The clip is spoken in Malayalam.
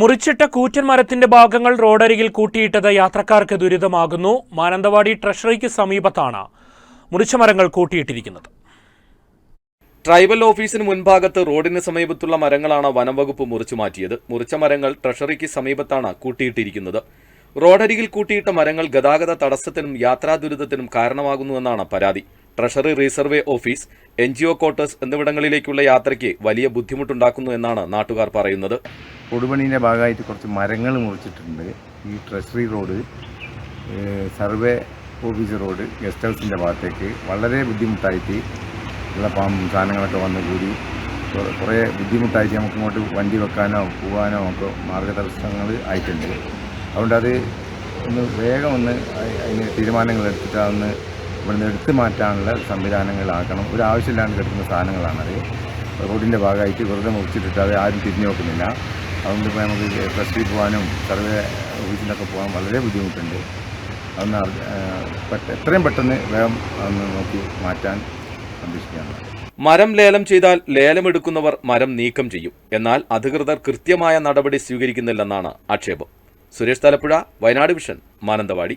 മുറിച്ചിട്ട കൂറ്റൻ മരത്തിന്റെ ഭാഗങ്ങൾ റോഡരികിൽ കൂട്ടിയിട്ടത് യാത്രക്കാർക്ക് ദുരിതമാകുന്നു. മാനന്തവാടി ട്രഷറിക്ക് സമീപത്താണ് മുറിച്ച മരങ്ങൾ കൂട്ടിയിട്ടിരിക്കുന്നത്. ട്രൈബൽ ഓഫീസിന് മുൻഭാഗത്ത് റോഡിന് സമീപത്തുള്ള മരങ്ങളാണ് വനംവകുപ്പ് മുറിച്ചു മാറ്റിയത്. മുറിച്ച മരങ്ങൾ ട്രഷറിക്ക് സമീപത്താണ് കൂട്ടിയിട്ടിരിക്കുന്നത്. റോഡരികിൽ കൂട്ടിയിട്ട മരങ്ങൾ ഗതാഗത തടസ്സത്തിനും യാത്രാ ദുരിതത്തിനും കാരണമാകുന്നുവെന്നാണ് പരാതി. Treasury resurvey office N G O quarters എന്നിവിടങ്ങളിലേക്കുള്ള യാത്രയ്ക്ക് വലിയ ബുദ്ധിമുട്ടുണ്ടാക്കുന്നു എന്നാണ് നാട്ടുകാർ പറയുന്നത്. കൊടുപണീന്റെ ഭാഗമായിട്ട് കുറച്ച് മരങ്ങൾ മുറിച്ചിട്ടുണ്ട്. ഈ treasury road survey office road guest ഹൗസിന്റെ ഭാഗത്തേക്ക് വളരെ ബുദ്ധിമുട്ടായിട്ട് ഉള്ള പാമ്പും സാധനങ്ങളൊക്കെ വന്നു കൂടി. കുറെ- ബുദ്ധിമുട്ടായിട്ട് നമുക്ക് ഇങ്ങോട്ട് വണ്ടി വെക്കാനോ പോകാനോ ഒക്കെ മാർഗതടസ്സങ്ങൾ ആയിട്ടുണ്ട്. അതുകൊണ്ട് അത് ഒന്ന് വേഗം ഒന്ന് അതിന് തീരുമാനങ്ങൾ എടുത്തിട്ട് അതൊന്ന് ഇവിടുന്ന് എടുത്തു മാറ്റാനുള്ള സംവിധാനങ്ങളാക്കണം. ഒരു ആവശ്യമില്ലാണ്ട് കിടക്കുന്ന സാധനങ്ങളാണത്. റോഡിന്റെ ഭാഗമായിട്ട് വെറുതെ മുറിച്ചിട്ടിട്ട് അത് ആരും തിരിഞ്ഞു നോക്കുന്നില്ല. അതുകൊണ്ട് ഇപ്പോൾ നമുക്ക് ട്രസ്റ്റിൽ പോകാനും സർവേ ഓഫീസിലൊക്കെ പോകാൻ വളരെ ബുദ്ധിമുട്ടുണ്ട്. അതൊന്ന് എത്രയും പെട്ടെന്ന് വേഗം അതൊന്ന് നോക്കി മാറ്റാൻ അന്വേഷിക്കുകയാണ് മരം ലേലം ചെയ്താൽ ലേലമെടുക്കുന്നവർ മരം നീക്കം ചെയ്യും. എന്നാൽ അധികൃതർ കൃത്യമായ നടപടി സ്വീകരിക്കുന്നില്ലെന്നാണ് ആക്ഷേപം. സുരേഷ് തലപ്പുഴ വയനാട് വിഷൻ മാനന്തവാടി.